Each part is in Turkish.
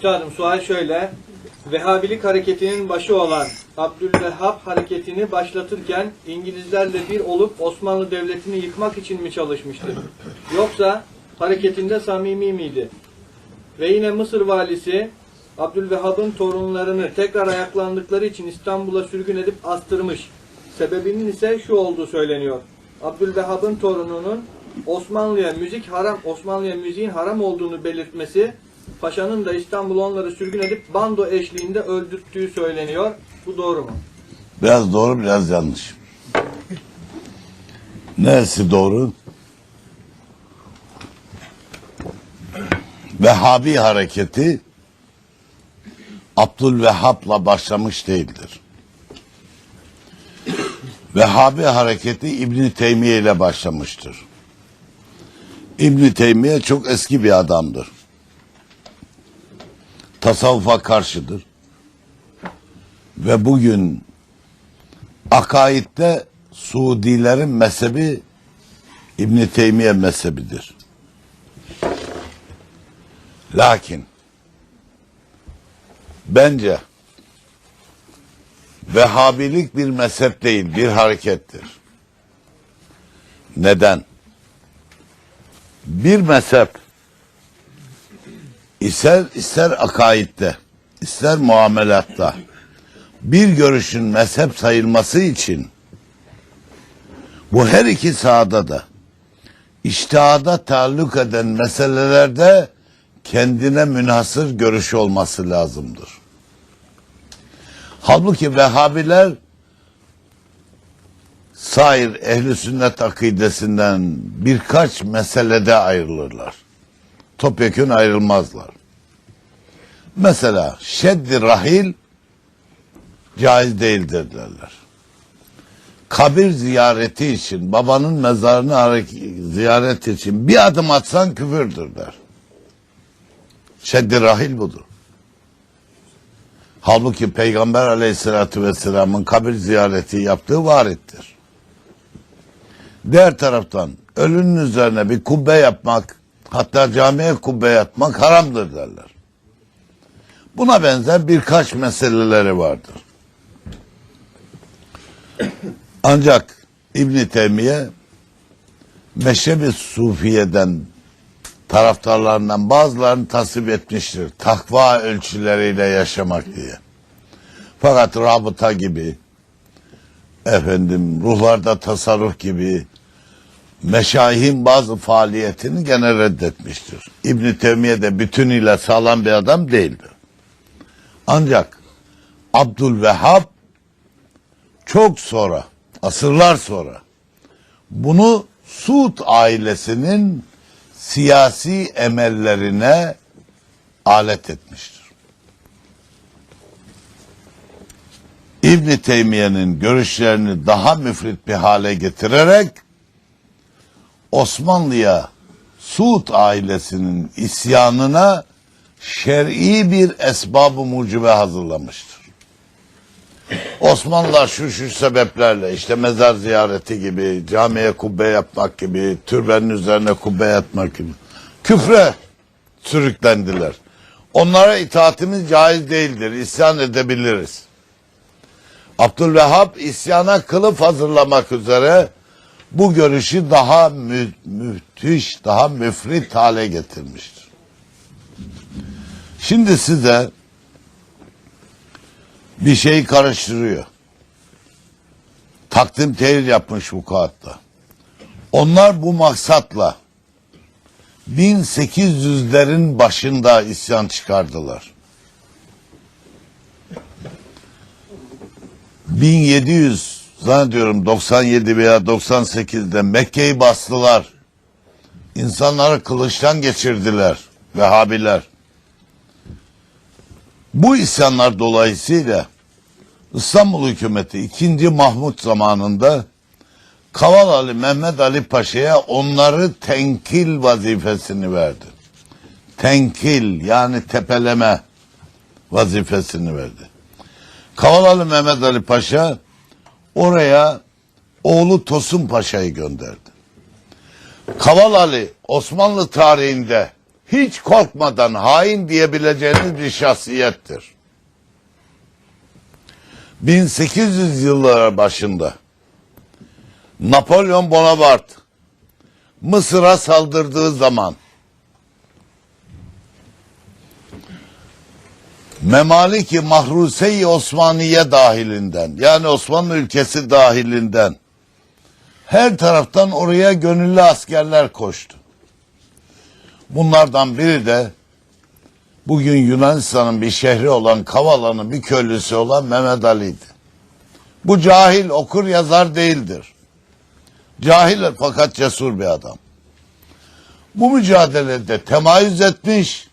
Üstadım sual şöyle. Vehhabilik hareketinin başı olan Abdülvehhab hareketini başlatırken İngilizlerle bir olup Osmanlı Devleti'ni yıkmak için mi çalışmıştır? Yoksa hareketinde samimi miydi? Ve yine Mısır valisi Abdülvehhab'ın torunlarını tekrar ayaklandıkları için İstanbul'a sürgün edip astırmış. Sebebinin ise şu olduğu söyleniyor. Abdülvehhab'ın torununun Osmanlı'ya müzik haram, Osmanlı'ya müziğin haram olduğunu belirtmesi, paşanın da İstanbul'a onları sürgün edip bando eşliğinde öldürttüğü söyleniyor. Bu doğru mu? Biraz doğru biraz yanlış. Neresi doğru? Vehhabi hareketi Abdülvehhab'la başlamış değildir. Vehhabi hareketi İbni Teymiye ile başlamıştır. İbni Teymiye çok eski bir adamdır. Tasavvufa karşıdır. Ve bugün akaidde Suudilerin mezhebi İbn Teymiye mezhebidir. Lakin bence Vehhabilik bir mezhep değil, bir harekettir. Neden? Bir mezhep ister ister akaidde, ister muamelatta bir görüşün mezhep sayılması için bu her iki sahada da iştihada taalluk eden meselelerde kendine münhasır görüş olması lazımdır. Halbuki Vehhabiler sair ehli sünnet akidesinden birkaç meselede ayrılırlar. Topyekun ayrılmazlar. Mesela şeddi rahil caiz değildir derler. Kabir ziyareti için, babanın mezarını ziyaret için bir adım atsan küfürdür der. Şeddi rahil budur. Halbuki Peygamber aleyhissalatü vesselamın kabir ziyareti yaptığı varittir. Diğer taraftan ölünün üzerine bir kubbe yapmak, hatta camiye kubbe yapmak haramdır derler. Buna benzer birkaç meseleleri vardır. Ancak İbn Teymiye Meşrebi Sufiye'den taraftarlarından bazılarını tasvip etmiştir. Takva ölçüleriyle yaşamak diye. Fakat rabıta gibi efendim ruhlarda tasarruf gibi meşayihin bazı faaliyetini gene reddetmiştir. İbn Teymiye de bütünüyle sağlam bir adam değildir. Ancak Abdülvehhab çok sonra, asırlar sonra bunu Suud ailesinin siyasi emellerine alet etmiştir. İbn Teymiye'nin görüşlerini daha müfrit bir hale getirerek Osmanlı'ya Suud ailesinin isyanına şer'i bir esbab-ı mucibe hazırlamıştır. Osmanlılar şu şu sebeplerle işte mezar ziyareti gibi, camiye kubbe yapmak gibi, türbenin üzerine kubbe yapmak gibi küfre sürüklendiler. Onlara itaatimiz caiz değildir, isyan edebiliriz. Abdülvehhab isyana kılıf hazırlamak üzere bu görüşü daha mü- müthiş, daha müfrit hale getirmiştir. Şimdi size bir şey karıştırıyor. Takdim tehir yapmış bu kağıtta. Onlar bu maksatla 1800'lerin başında isyan çıkardılar. 1700 zannediyorum 97 veya 98'de Mekke'yi bastılar. İnsanları kılıçtan geçirdiler Vehhabiler. Bu isyanlar dolayısıyla İstanbul hükümeti 2. Mahmut zamanında Kaval Ali Mehmet Ali Paşa'ya onları tenkil vazifesini verdi. Tenkil yani tepeleme vazifesini verdi. Kaval Ali Mehmet Ali Paşa oraya oğlu Tosun Paşa'yı gönderdi. Kaval Ali Osmanlı tarihinde hiç korkmadan hain diyebileceğiniz bir şahsiyettir. 1800 yılları başında Napolyon Bonaparte Mısır'a saldırdığı zaman Memaliki Mahruse-i Osmaniye dahilinden yani Osmanlı ülkesi dahilinden her taraftan oraya gönüllü askerler koştu. Bunlardan biri de bugün Yunanistan'ın bir şehri olan Kavala'nın bir köylüsü olan Mehmet Ali'ydi. Bu cahil okur yazar değildir. Cahil fakat cesur bir adam. Bu mücadelede temayüz etmiş,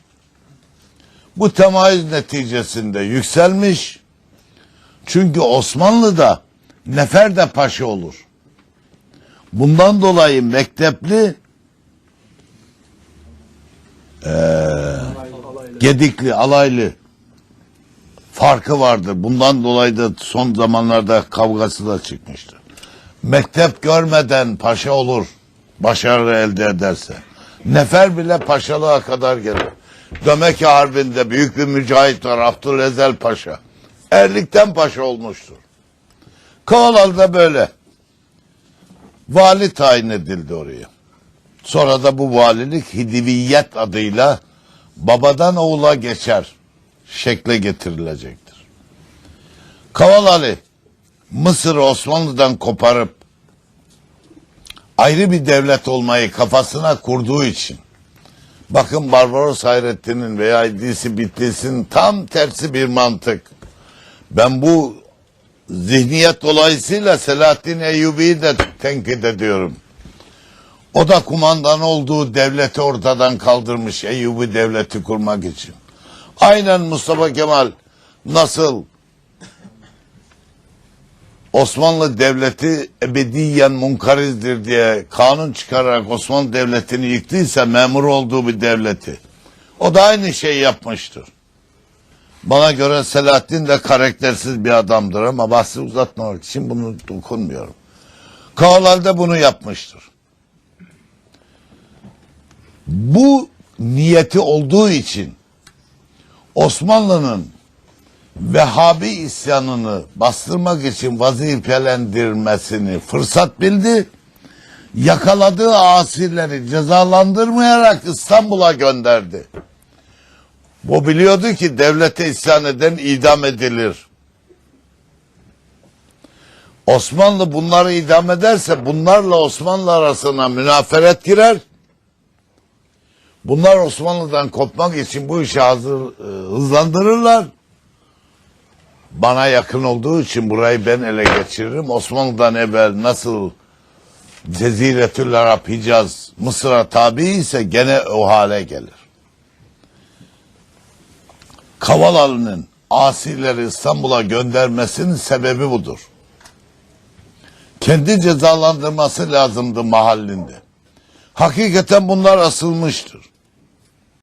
bu temayüz neticesinde yükselmiş. Çünkü Osmanlı'da nefer de paşa olur. Bundan dolayı mektepli Gedikli, alaylı farkı vardır. Bundan dolayı da son zamanlarda kavgası da çıkmıştır. Mektep görmeden paşa olur. Başarı elde ederse. Nefer bile paşalığa kadar gelir. Dömeki Harbi'nde büyük bir mücahit var Abdülezel Paşa. Erlikten paşa olmuştur. Kovalar'da böyle. Vali tayin edildi oraya. Sonra da bu valilik Hidiviyet adıyla babadan oğula geçer şekle getirilecektir. Kaval Ali Mısır'ı Osmanlı'dan koparıp ayrı bir devlet olmayı kafasına kurduğu için bakın Barbaros Hayrettin'in veya İdrisi Bitlis'in tam tersi bir mantık. Ben bu zihniyet dolayısıyla Selahattin Eyyubi'yi de tenkit ediyorum. O da kumandan olduğu devleti ortadan kaldırmış Eyyubi devleti kurmak için. Aynen Mustafa Kemal nasıl Osmanlı devleti ebediyen munkarizdir diye kanun çıkararak Osmanlı devletini yıktıysa memur olduğu bir devleti. O da aynı şeyi yapmıştır. Bana göre Selahattin de karaktersiz bir adamdır ama bahsi uzatmamak için bunu dokunmuyorum. Kavalal da bunu yapmıştır. Bu niyeti olduğu için Osmanlı'nın Vehhabi isyanını bastırmak için vazifelendirmesini fırsat bildi. Yakaladığı asirleri cezalandırmayarak İstanbul'a gönderdi. Bu biliyordu ki devlete isyan eden idam edilir. Osmanlı bunları idam ederse bunlarla Osmanlı arasına münaferet girer. Bunlar Osmanlı'dan kopmak için bu işi hazır e, hızlandırırlar. Bana yakın olduğu için burayı ben ele geçiririm. Osmanlı'dan evvel nasıl Ceziretül Arap, Hicaz, Mısır'a tabi ise gene o hale gelir. Kavalalı'nın asirleri İstanbul'a göndermesinin sebebi budur. Kendi cezalandırması lazımdı mahallinde. Hakikaten bunlar asılmıştır.